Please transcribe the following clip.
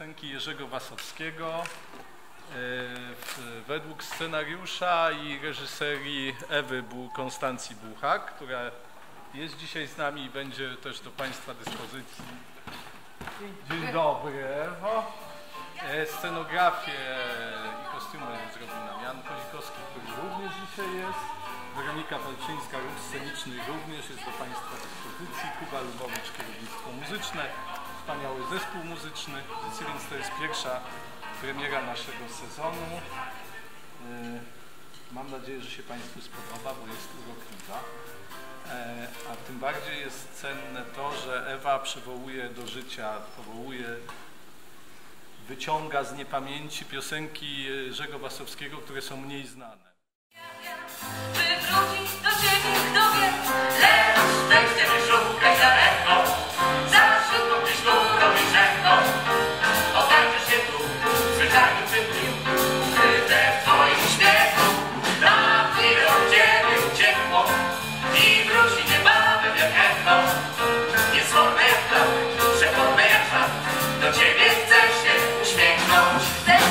piosenki Jerzego Wasowskiego e, według scenariusza i reżyserii Ewy Konstancji Buchak, która jest dzisiaj z nami i będzie też do Państwa dyspozycji. Dzień dobry, Ewo. E, Scenografię i kostiumy zrobił nam Jan Kozikowski, który również dzisiaj jest. Weronika Walczyńska, ruch sceniczny również jest do Państwa dyspozycji. Kuba Lubowicz, kierownictwo muzyczne. Wspaniały zespół muzyczny, więc to jest pierwsza premiera naszego sezonu. E, Mam nadzieję, że się Państwu spodoba, bo jest urokliwa. E, A tym bardziej jest cenne to, że Ewa przywołuje do życia, powołuje, wyciąga z niepamięci piosenki Jerzego Wasowskiego, które są mniej znane.